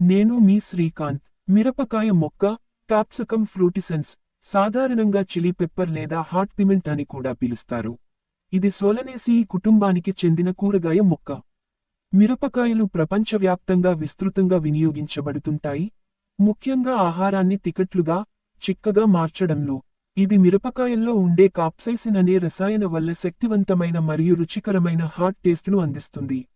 నేను మీ శ్రీకాంత్. మిరపకాయ మొక్క కాప్సికమ్ ఫ్రూటిసెన్స్ సాధారణంగా చిలీ పెప్పర్ లేదా హాట్ పిమెంట్ అని కూడా పిలుస్తారు. ఇది సోలనేసీ కుటుంబానికి చెందిన కూరగాయ మొక్క. మిరపకాయలు ప్రపంచవ్యాప్తంగా విస్తృతంగా వినియోగించబడుతుంటాయి. ముఖ్యంగా ఆహారాన్ని తికట్లుగా చిక్కగా మార్చడంలో. ఇది మిరపకాయల్లో ఉండే కాప్సైసిన్ అనే రసాయన వల్ల శక్తివంతమైన మరియు రుచికరమైన హాట్ టేస్ట్ను అందిస్తుంది.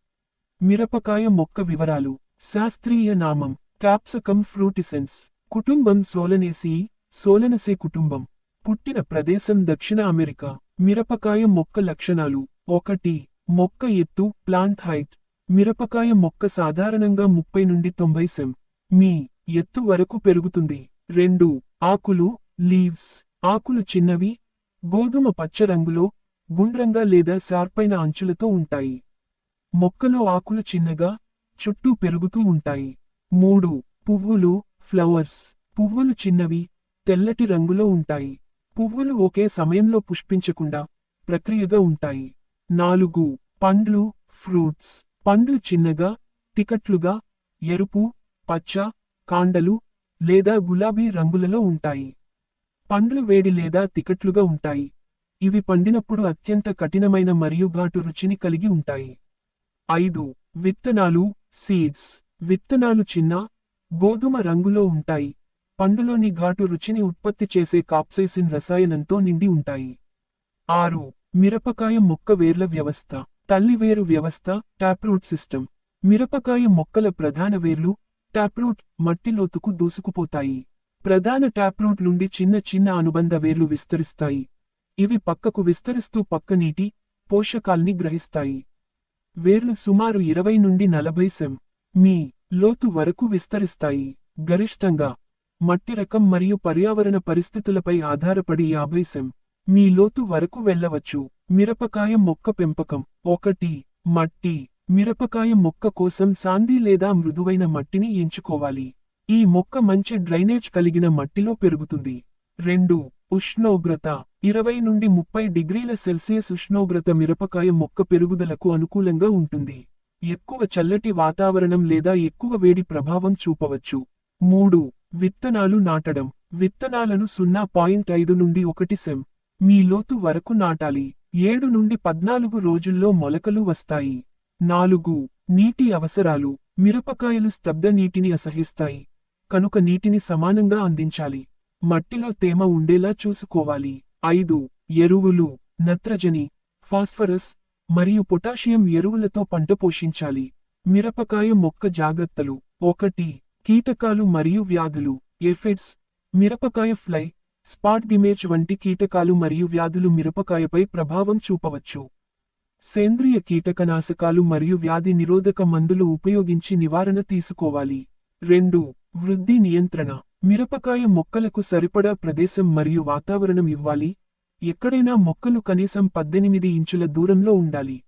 మిరపకాయ మొక్క వివరాలు. శాస్త్రీయ నామం క్యాప్సకం ఫ్రూటిసెన్స్ కుటుంబం సోలనేసి సోలనసే కుటుంబం. పుట్టిన ప్రదేశం దక్షిణ అమెరికా. మిరపకాయ మొక్క లక్షణాలు. ఒకటి మొక్క ఎత్తు ప్లాంట్ హైట్. మిరపకాయ మొక్క సాధారణంగా ముప్పై నుండి తొంభై సెం. మీ ఎత్తు వరకు పెరుగుతుంది. రెండు ఆకులు లీవ్స్. ఆకులు చిన్నవి. గోధుమ పచ్చ రంగులో గుండ్రంగా లేదా శార్పైన అంచులతో ఉంటాయి. మొక్కలో ఆకులు చిన్నగా చుట్టూ పెరుగుతూ ఉంటాయి. మూడు పువ్వులు ఫ్లవర్స్. పువ్వులు చిన్నవి తెల్లటి రంగులో ఉంటాయి. పువ్వులు ఒకే సమయంలో పుష్పించకుండా ప్రక్రియగా ఉంటాయి. నాలుగు పండ్లు ఫ్రూట్స్. పండ్లు చిన్నగా తికట్లుగా ఎరుపు పచ్చ కాండలు లేదా గులాబీ రంగులలో ఉంటాయి. పండ్లు వేడి లేదా తికట్లుగా ఉంటాయి. ఇవి పండినప్పుడు అత్యంత కఠినమైన మరియు ఘాటు రుచిని కలిగి ఉంటాయి. ఐదు విత్తనాలు సీడ్స్ విత్తనాలు చిన్న గోధుమ రంగులో ఉంటాయి. పండులోని ఘాటు రుచిని ఉత్పత్తి చేసే కాప్సైసిన్ రసాయనంతో నిండి ఉంటాయి. ఆరు మిరపకాయ మొక్క వేర్ల వ్యవస్థ తల్లివేరు వ్యవస్థ ట్యాప్రూట్ సిస్టమ్ మిరపకాయ మొక్కల ప్రధాన వేర్లు టాప్రూట్ మట్టిలోతుకు దూసుకుపోతాయి. ప్రధాన టాప్రూట్ నుండి చిన్న చిన్న అనుబంధ వేర్లు విస్తరిస్తాయి. ఇవి పక్కకు విస్తరిస్తూ పక్క నీటి పోషకాల్ని గ్రహిస్తాయి. వేర్లు సుమారు ఇరవై నుండి నలభై సెం. మీ లోతు వరకు విస్తరిస్తాయి. గరిష్టంగా మట్టి రకం మరియు పర్యావరణ పరిస్థితులపై ఆధారపడి యాభై సెం. మీ లోతు వరకు వెళ్ళవచ్చు. మిరపకాయ మొక్క పెంపకం. ఒకటి. మట్టి. మిరపకాయ మొక్క కోసం సాంది లేదా మృదువైన మట్టిని ఎంచుకోవాలి. ఈ మొక్క మంచి డ్రైనేజ్ కలిగిన మట్టిలో పెరుగుతుంది. రెండు. ఉష్ణోగ్రత ఇరవై నుండి ముప్పై డిగ్రీల సెల్సియస్ ఉష్ణోగ్రత మిరపకాయ మొక్క పెరుగుదలకు అనుకూలంగా ఉంటుంది. ఎక్కువ చల్లటి వాతావరణం లేదా ఎక్కువ వేడి ప్రభావం చూపవచ్చు. మూడు విత్తనాలు నాటడం. విత్తనాలను సున్నా పాయింట్ ఐదు నుండి ఒకటి సెం. మీ లోతు వరకు నాటాలి. ఏడు నుండి పద్నాలుగు రోజుల్లో మొలకలు వస్తాయి. నాలుగు నీటి అవసరాలు. మిరపకాయలు స్తబ్ద నీటిని అసహిస్తాయి. కనుక నీటిని సమానంగా అందించాలి. మట్టిలో తేమ ఉండేలా చూసుకోవాలి. ఐదు ఎరువులు నత్రజని ఫాస్ఫరస్ మరియు పొటాషియం ఎరువులతో పంట పోషించాలి. మిరపకాయ మొక్క జాగ్రత్తలు. ఒకటి కీటకాలు మరియు వ్యాధులు. ఎఫెడ్స్ మిరపకాయ ఫ్లై స్పాట్ డిమేజ్ వంటి కీటకాలు మరియు వ్యాధులు మిరపకాయపై ప్రభావం చూపవచ్చు. సేంద్రియ కీటకనాశకాలు మరియు వ్యాధి నిరోధక మందులు ఉపయోగించి నివారణ తీసుకోవాలి. రెండు వృద్ధి నియంత్రణ. మిరపకాయ మొక్కలకు సరిపడా ప్రదేశం మరియు వాతావరణం ఇవ్వాలి. ఎక్కడైనా మొక్కలు కనీసం పద్దెనిమిది ఇంచుల దూరంలో ఉండాలి.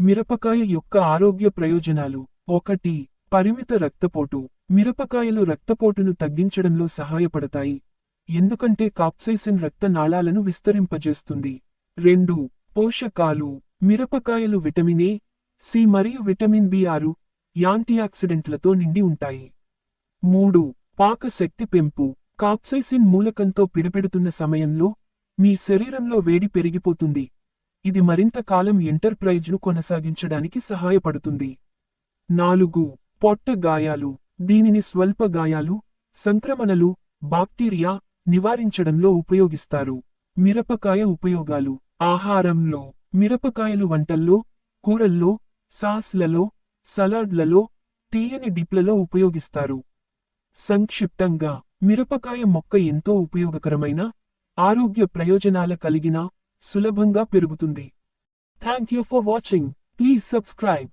మిరపకాయ యొక్క ఆరోగ్య ప్రయోజనాలు. ఒకటి పరిమిత రక్తపోటు. మిరపకాయలు రక్తపోటును తగ్గించడంలో సహాయపడతాయి. ఎందుకంటే కాప్సైసిన్ రక్త నాళాలను విస్తరింపజేస్తుంది. రెండు పోషకాలు. మిరపకాయలు విటమిన్ ఏ సి మరియు విటమిన్ బి ఆరు యాంటీఆక్సిడెంట్లతో నిండి ఉంటాయి. మూడు పాక శక్తి పెంపు కాప్సైసిన్ మూలకంతో పిడిపెడుతున్న సమయంలో మీ శరీరంలో వేడి పెరిగిపోతుంది. ఇది మరింత కాలం ఎంటర్ప్రైజ్ను కొనసాగించడానికి సహాయపడుతుంది. నాలుగు పొట్ట గాయాలు. దీనిని స్వల్ప గాయాలు సంక్రమణలు బాక్టీరియా నివారించడంలో ఉపయోగిస్తారు. మిరపకాయ ఉపయోగాలు. ఆహారంలో మిరపకాయలు వంటల్లో కూరల్లో సాస్లలో సలాడ్లలో తీయని డిప్లలో ఉపయోగిస్తారు. సంక్షిప్తంగా మిరపకాయ మొక్క ఎంతో ఉపయోగకరమైన ఆరోగ్య ప్రయోజనాల కలిగిన సులభంగా పెరుగుతుంది. Thank you for watching please subscribe